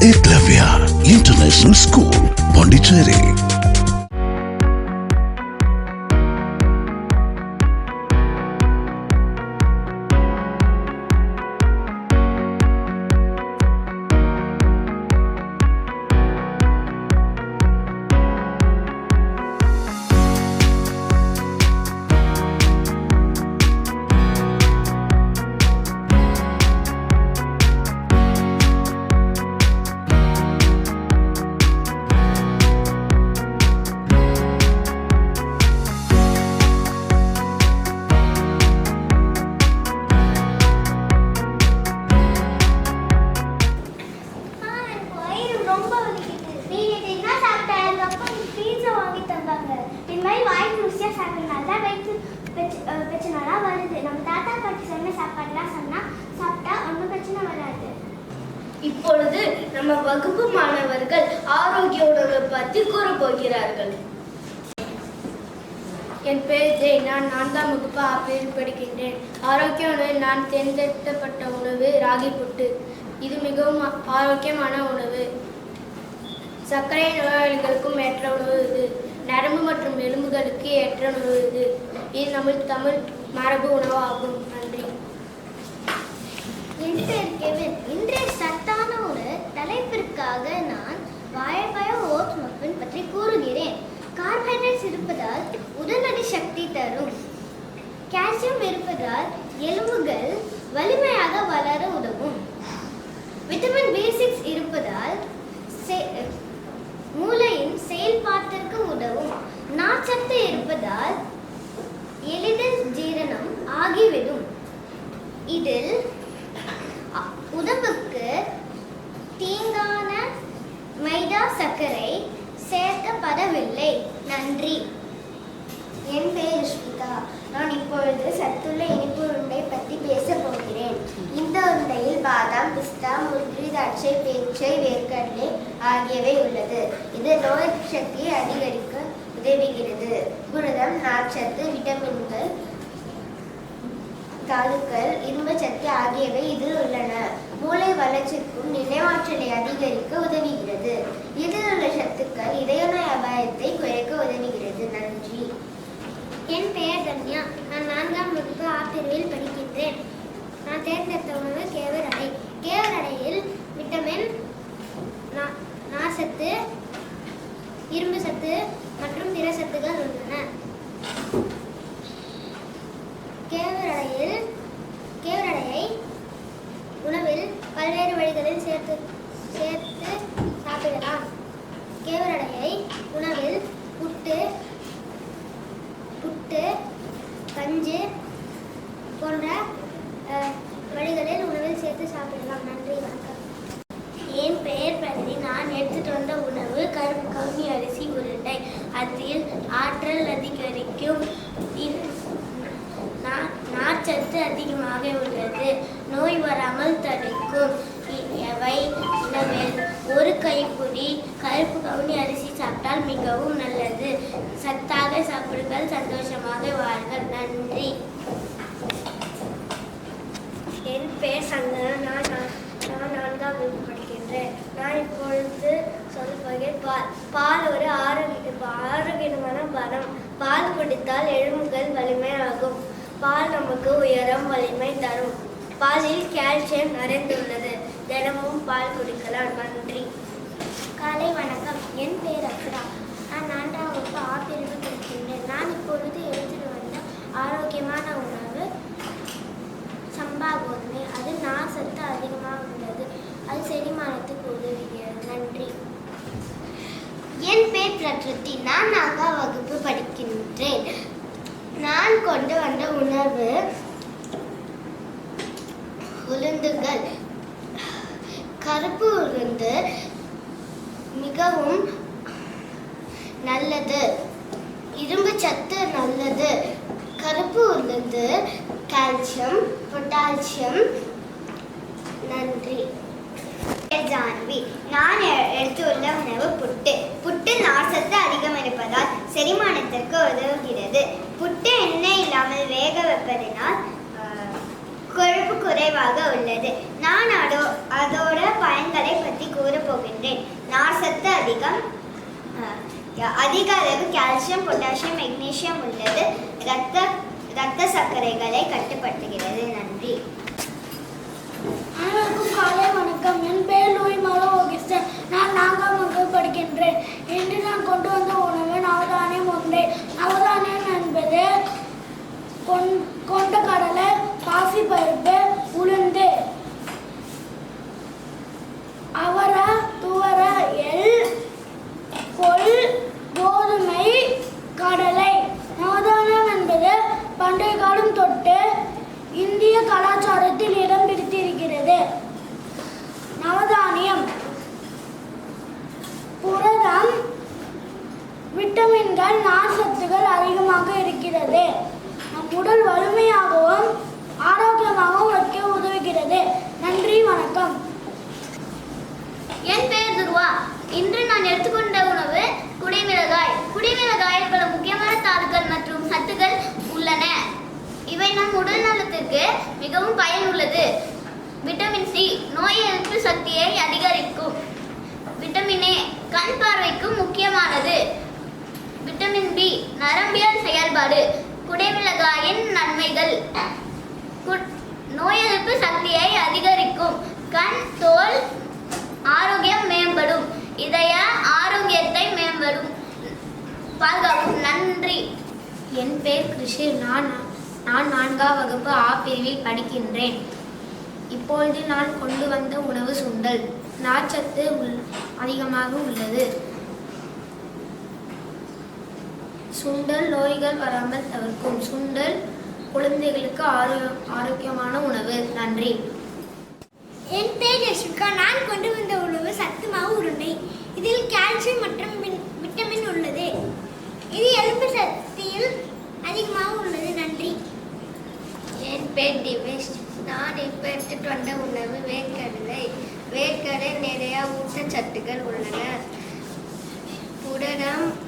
Eklavya International School, Pondicherry. இப்பொழுது நம்ம வகுப்பு மாணவர்கள் ஆரோக்கிய உணவு பற்றி கூற போகிறார்கள் என் பெயர் ஜெய். நான் நான்காம் வகுப்பு ஆப்பிரில் படிக்கின்றேன். ஆரோக்கிய உணவில் நான் தேர்ந்தெடுக்கப்பட்ட உணவு ராகி புட்டு. இது மிகவும் ஆரோக்கியமான உணவு. சர்க்கரை நோயாளிகளுக்கும் ஏற்ற உணவு இது. நரம்பு மற்றும் எலும்புகளுக்கு ஏற்ற உணவு இது. இது நம்ம தமிழ் மரபு உணவாகும். நன்றி. தலைப்பிற்காக நான் வாழைப்பழ ஓட்ஸ் மஃபின் பற்றி கூறுகிறேன். கார்போஹைட்ரேட்ஸ் இருப்பதால் உடனடி சக்தி தரும். கால்சியம் இருப்பதால் எலும்புகள் வலிமையாக வளர உதவும். விட்டமின் பி சிக்ஸ் இருப்பதால் செ- மூளையின் செயல்பாட்டிற்கு உதவும் நார்ச்சத்து இருப்பதால் எளிதில் ஜீரணம் ஆகிவிடும் இதில் அ- உடம்புக்கு தீங்கான மைதா சர்க்கரை சேர்க்கப்படவில்லை நன்றி என் பெயர் ருஷ்மிகா நான் இப்பொழுது சத்துள்ள இனிப்பு உருண்டை பற்றி பேச போகிறேன் இந்த உருண்டையில் பாதாம் பிஸ்தா முந்திரி திராட்சை பேச்சை வேர்க்கடலை ஆகியவை உள்ளது. இது நோய் சக்தியை அதிகரிக்க உதவுகிறது. புரதம் நார்ச்சத்து விட்டமின்கள் தாதுக்கள் இரும்புச்சத்து ஆகியவை இதில் உள்ளன. மூளை வளர்ச்சிக்கும் நினைவாற்றலை அதிகரிக்க உதவுகிறது. இதில் உள்ள சத்துக்கள் இதய நோய் அபாயத்தை குறைக்க உதவுகிறது. நன்றி. என் பெயர் தன்யா நான் நான்காம் வகுப்பு ஆப்பிரிவில் படிக்கின்றேன். நான் தேர்ந்தெடுத்த உணவு கேவர் அடை கேவர் அடையில் விட்டமின் நா- நார்ச்சத்து இரும்பு சத்து மற்றும் பிற சத்துக்கள் உள்ளன. கேவரடையில் கேவரடையை உணவில் பல்வேறு வழிகளில் சேர்த்து சேர்த்து சாப்பிடலாம். கேவரடையை உணவில் புட்டு புட்டு கஞ்சு போன்ற அஹ், வழிகளில் உணவில் சேர்த்து சாப்பிடலாம். நன்றி வணக்கம். என் பெயர் பள்ளி நான் எடுத்துட்டு வந்த உணவு கருப்பு கவுனி அரிசி உருண்டை. அதில் ஆற்றல் அதிகரிக்கும். நார்ச்சத்து அதிகமாக உள்ளது. நோய் வராமல் தடுக்கும். எவை? ஒரு கைப்புடி கருப்பு கவுனி அரிசி சாப்பிட்டால் மிகவும் நல்லது. சத்தாக சாப்பிடுங்கள் சந்தோஷமாக வாழ்கள் நன்றி. என் பெயர் சந்தனா. நான் நான் நான் நான்காம் வகுப்பு படிக்கின்றேன் நான் இப்பொழுது சொல்ல போகிறேன் பால் பால் ஒரு ஆரோக்கிய ஆரோக்கியமான பலம் பால் குடித்தால் எலும்புகள் வலிமையாகும். பால் நமக்கு உயரம் வலிமை தரும். பாலில் கால்சியம் நிறைந்துள்ளது. தினமும் பால் குடிக்கலாம். நன்றி. காலை வணக்கம். என் பெயர் அக்ரா நான் நான்காம் வகுப்பு ஆ பிரிவு நான் இப்பொழுது எடுத்துட்டு வந்த ஆரோக்கியமான உணவு சம்பா கோதுமை. அது நான் சத்து அதிகமாக உள்ளது. அது செரிமானத்துக்கு உதவுகிறது நன்றி. என் பேர் பிரகிருதி. நான் நாகா வகுப்பு படிக்கின்றேன். நான் கொண்டு வந்த உணவு உளுந்துகள். கருப்பு உளுந்து மிகவும் நல்லது. இரும்பு சத்து நல்லது. கருப்பு உளுந்து கால்சியம் பொட்டாசியம். நன்றி. ஜான்வி. நான் எடுத்துள்ள உணவு புட்டு. புட்டு நார்ச்சத்து அதிகம் இருப்பதால் செரிமானத்திற்கு உதவுகிறது. புட்டு எண்ணெய் இல்லாமல் வேக வைப்பதனால் கொழுப்பு குறைவாக உள்ளது. நான் அதோ அதோட பயன்களை பற்றி கூறப்போகின்றேன். நார்ச்சத்து அதிகம் அதிக அளவு கால்சியம் பொட்டாசியம் மெக்னீசியம் உள்ளது. இரத்த இரத்த சர்க்கரைகளை கட்டுப்படுத்துகிறது. நன்றி. அனைவருக்கும் வணக்கம் என் பெயர் லூய் மாலோ ஓகிஸ்டன் நான் நான்காம் வகுப்பு படிக்கின்றேன். இன்று நான் கொண்டு வந்த உணவு நவதானியம் ஒன்றே. நவதானியம் என்பது கொண்- கொண்ட கடலை பாசி பருப்பு உளுந்து அவரை துவர எள் கொள் கோதுமை கடலை நவதானியம் என்பது பண்டைய காலம் தொட்டு இந்திய கலாச்சாரத்தில் இடம் பிடித்திருக்கிறது நவதானியம் புரதம் விட்டமின்கள் நார்ச்சத்துகள் அதிகமாக இருக்கிறது. நம் உடல் வலிமையாகவும் ஆரோக்கியமாகவும் வைக்க உதவுகிறது. நன்றி வணக்கம். என் பெயர் துர்வா. இன்று நான் எடுத்துக்கொண்ட உணவு குடிமிளகாய். குடிமிளகாயில் பல முக்கியமான தாதுக்கள் மற்றும் சத்துக்கள் உள்ளன. இவை நம் உடல் நலத்திற்கு மிகவும் பயனுள்ளது. விட்டமின் சி நோய் எதிர்ப்பு சக்தியை அதிகரிக்கும். விட்டமின் ஏ கண் பார்வைக்கு முக்கியமானது. விட்டமின் பி நரம்பியல் செயல்பாடு குடைமிளகாயின் நன்மைகள். நோய் எதிர்ப்பு சக்தியை அதிகரிக்கும். கண் தோல் ஆரோக்கியம் மேம்படும். இதய ஆரோக்கியத்தை மேம்படும். பாதுகாக்கும். நன்றி. என் பெயர் கிருஷி. நான் நான் நான்காம் வகுப்பு ஆ பிரிவில் படிக்கின்றேன். இப்பொழுது நான் கொண்டு வந்த உணவு சுண்டல். நார்ச்சத்து உள் அதிகமாக உள்ளது. சுண்டல் நோய்கள் வராமல் தவிர்க்கும். சுண்டல் குழந்தைகளுக்கு ஆரோ ஆரோக்கியமான உணவு. நன்றி. என் பெயர் யசுகா நான் கொண்டு வந்த உணவு சத்து மாவு உருண்டை. இதில் கால்சியம் மற்றும் விட்டமின் உள்ளது. இது எலும்பு சக்தியில் அதிகமாக உள்ளது. நன்றி. என் பேர் திவேஷ். நான் இப்போ எடுத்துட்டு வந்த உணவு வேர்க்கடலை. வேர்க்கடலை நிறைய ஊட்டச்சத்துக்கள் உள்ளன. புரதம்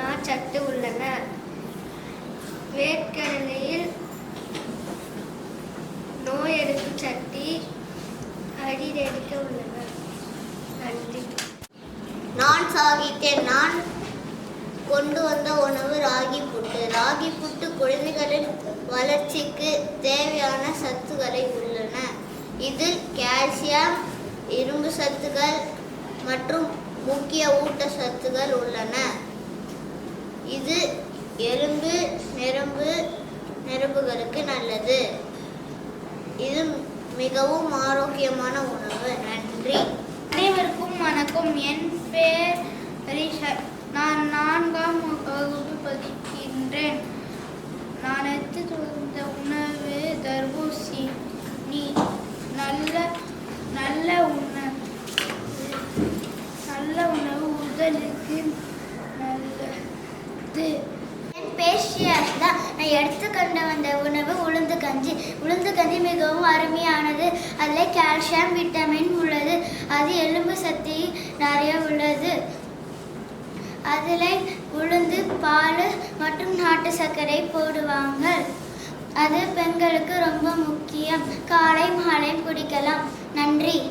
நார்ச்சத்து உள்ளன. வேர்க்கடலையில் நோய் எதிர்ப்பு சக்தி அதிகரிக்க உள்ளன. நன்றி. நான் சாகித்தேன். நான் கொண்டு வந்த உணவு ராகி புட்டு. ராகி புட்டு குழந்தைகளின் வளர்ச்சிக்கு தேவையான சத்துக்களை உள்ளன. இதில் கால்சியம் இரும்பு சத்துக்கள் மற்றும் முக்கிய ஊட்டச்சத்துக்கள் உள்ளன. இது எறும்பு நெரும்பு நெரும்புகளுக்கு நல்லது. இது மிகவும் ஆரோக்கியமான உணவு. நன்றி. அனைவருக்கும் வணக்கம். என் பெயர் ரிஷா நான் நான்காம் வகுப்பு படிக்கின்றேன் நான் எடுத்து வந்த உணவு தர்பூசணி நல்ல நல்ல உணவு நல்ல உணவு உடலுக்கு நல்லது என் பேர் ஷியாஷ்தா நான் எடுத்துக்கொண்டு வந்த உணவு உளுந்து கஞ்சி உளுந்து கஞ்சி மிகவும் அருமையானது அதில் கால்சியம் விட்டமின் உள்ளது. அது எலும்பு சக்தி நிறைய உள்ளது. அதில் உளுந்து பால் மற்றும் நாட்டு சர்க்கரை போடுவாங்க. அது பெண்களுக்கு ரொம்ப முக்கியம். காலை மாலை குடிக்கலாம். நன்றி.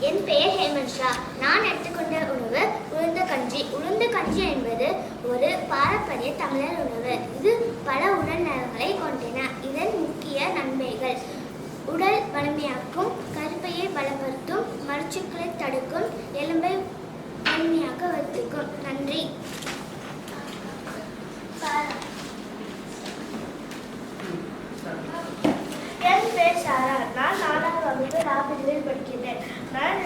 என் பெயர் ஹேமன்ஷா. நான் எடுத்துக்கொண்ட உணவு உளுந்த கஞ்சி. உளுந்த கஞ்சி என்பது ஒரு பாரம்பரிய தமிழர் உணவு. இது பல உடல் நலங்களை கொண்டன இதன் முக்கிய நன்மைகள். வலிமையாக்கும் கருப்பையை பலப்படுத்தும் மருச்சுக்களை தடுக்கும் எலும்பை வலிமையாக வைத்துக்கும் நன்றி. என் பேர் சாரா. நான் நாலாம் வகுப்பு ராபிரிவில் படிக்கிறேன் நான்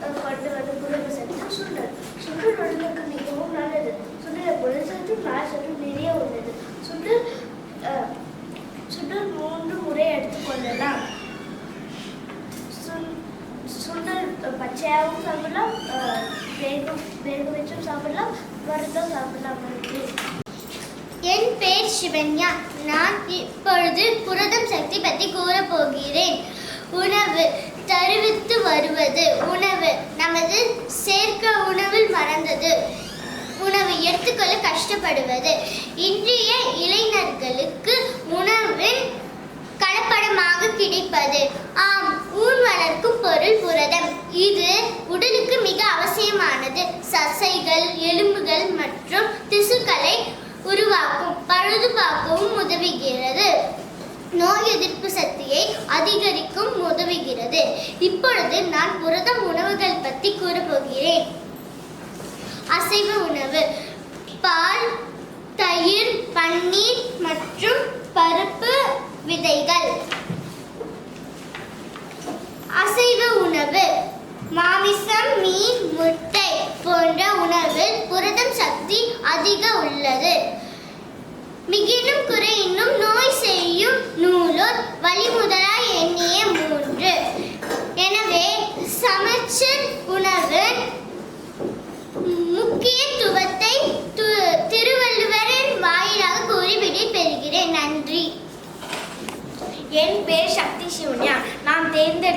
கொண்டு வந்து குடும்ப சத்து சுண்டல். சுண்டல் உடலுக்கு மிகவும் நல்லது. சுண்டல் புரசத்து நார் சத்து நிறைய உள்ளது. சுண்டல் சுண்டல் மூன்று முறை எடுத்துக்கொள்ளலாம் சுண்- சுண்டல் பச்சையாகவும் சாப்பிடலாம் வேக வேக வச்சும் சாப்பிடலாம் வறுத்தும் சாப்பிடலாம் என் பெயர் சிவன்யா நான் இப்பொழுது புரதம் சக்தி பற்றி கூற போகிறேன் உணவு தருவித்து வருவது உணவு நமது சேர்க்க உணவில் மறந்தது உணவு எடுத்துக்கொள்ள கஷ்டப்படுவது இன்றைய இளைஞர்களுக்கு கிடைப்பது. ஆம் ஊன் வளர்க்கும் பொருள் புரதம். இது உடலுக்கு மிக அவசியமானது. சசைகள் எலும்புகள் மற்றும் திசுக்களை உருவாக்கும் பழுதுபாக்கவும் உதவுகிறது. நோய் எதிர்ப்பு சக்தியை அதிகரிக்கும் உதவுகிறது. இப்பொழுது நான் புரதம் உணவுகள் பற்றி கூறப்போகிறேன். அசைவ உணவு. பால் தயிர் பன்னீர் மற்றும் பருப்பு விதைகள். அசைவ உணவு. மாமிசம் மீன் முட்டை போன்ற உணவில் புரதம் சக்தி அதிக உள்ளது. மிகினும் குறையினும் நோய் செய்யும் நூலோர் வழிமுதலாய் எண்ணிய மூன்று. எனவே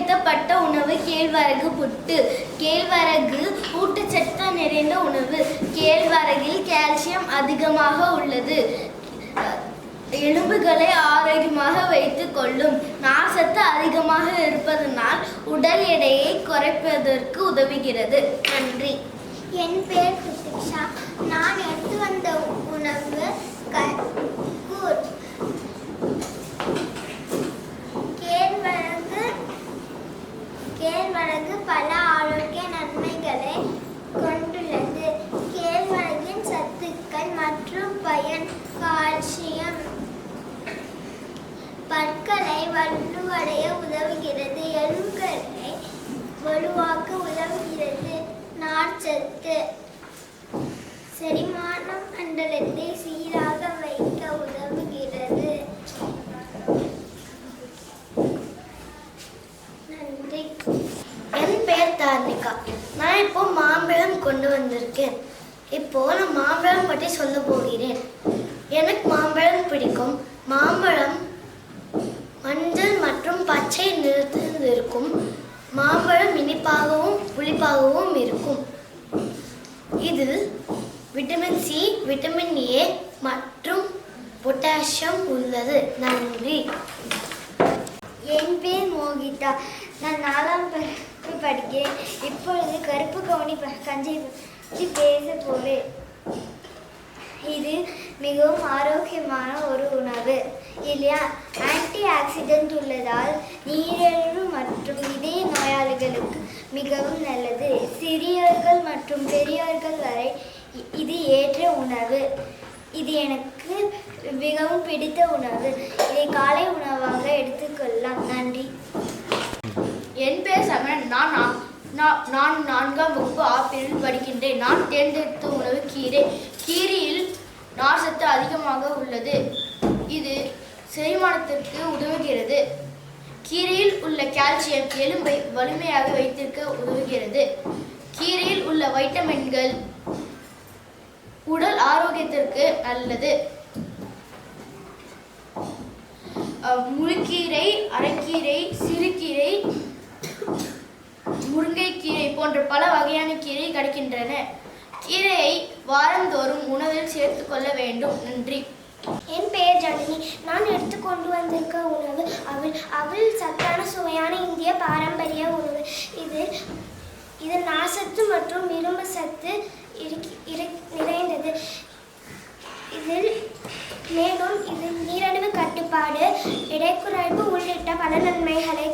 நான் உணவு கேழ்வரகு புட்டு. கேழ்வரகு ஊட்டச்சத்து நிறைந்த உணவு. கேழ்வரகில் கால்சியம் அதிகமாக உள்ளது. எலும்புகளை ஆரோக்கியமாக வைத்துக் கொள்ளும். நார்சத்து அதிகமாக இருப்பதனால் உடல் எடையை குறைப்பதற்கு உதவுகிறது. நன்றி. என் பெயர் கிருத்திக்ஷா நான் எடுத்து வந்த உணவு கூர் கூழ் கேழ்வரகு கேழ்வரகு பல ஆரோக்கிய நன்மைகளை கொண்டுள்ளது. கேழ்வரகின் சத்துக்கள் மற்றும் பயன் கால்சியம் பற்களை வலுவடைய உதவுகிறது. எலும்புகளை வலுவாக்க உதவுகிறது. நார்ச்சத்து செரிமான மண்டலத்தை சீராக வைக்க உதவுகிறது நன்றி என் பெயர் நான் இப்போ மாம்பழம் கொண்டு வந்திருக்கேன். இப்போ நான் மாம்பழம் பற்றி சொல்ல போகிறேன். எனக்கு மாம்பழம் பிடிக்கும். மாம்பழம் மஞ்சள் மற்றும் பச்சை நிறத்தில் இருக்கும் மாம்பழம் இனிப்பாகவும் புளிப்பாகவும் இருக்கும். இது விட்டமின் சி விட்டமின் ஏ மற்றும் பொட்டாசியம் உள்ளது. நன்றி. என் பேர் மோகிதா. நான் நாலாம் வகுப்பு படிக்கிறேன் இப்பொழுது கருப்பு கவுனி ப- கஞ்சி பற்றி பேச போவேன் இது மிகவும் ஆரோக்கியமான ஒரு உணவு. இல்லையா? ஆன்டி ஆக்சிடென்ட் உள்ளதால் நீரிழிவு மற்றும் இதய நோயாளிகளுக்கு மிகவும் நல்லது. சிறியவர்கள் மற்றும் பெரியவர்கள் வரை இது ஏற்ற உணவு. இது எனக்கு மிகவும் பிடித்த உணவு. இதை காலை உணவாக எடுத்துக்கொள்ளலாம். நன்றி. என் பேர் சமன் நான் நான் நான் நான்காம் வகுப்பு ஆப்பிளில் படிக்கின்றேன். நான் தேர்ந்தெடுத்த உணவு கீரை. கீரையில் நார்சத்து அதிகமாக உள்ளது. இது செரிமானத்திற்கு உதவுகிறது. கீரையில் உள்ள கால்சியம் எலும்பை வலிமையாக வைத்திருக்க உதவுகிறது. கீரையில் உள்ள வைட்டமின்கள் உடல் ஆரோக்கியத்திற்கு நல்லது. முழுக்கீரை அரை சிறுகீரை முருங்கைக்கீரை போன்ற பல வகையான கீரை கிடைக்கின்றன. கீரையை வாரந்தோறும் உணவில் சேர்த்து கொள்ள வேண்டும். நன்றி. என் பெயர் ஜனனி. நான் எடுத்து கொண்டு வந்திருக்க உணவு அவள் அவள் சத்தான சுவையான இந்திய பாரம்பரிய உணவு. இது இது நாசத்து மற்றும் இரும்பு சத்து நிறைந்தது. இதில் மேலும் இது நீரழிவு கட்டுப்பாடு இடைக்குறைப்பு உள்ளிட்ட பல நன்மைகளை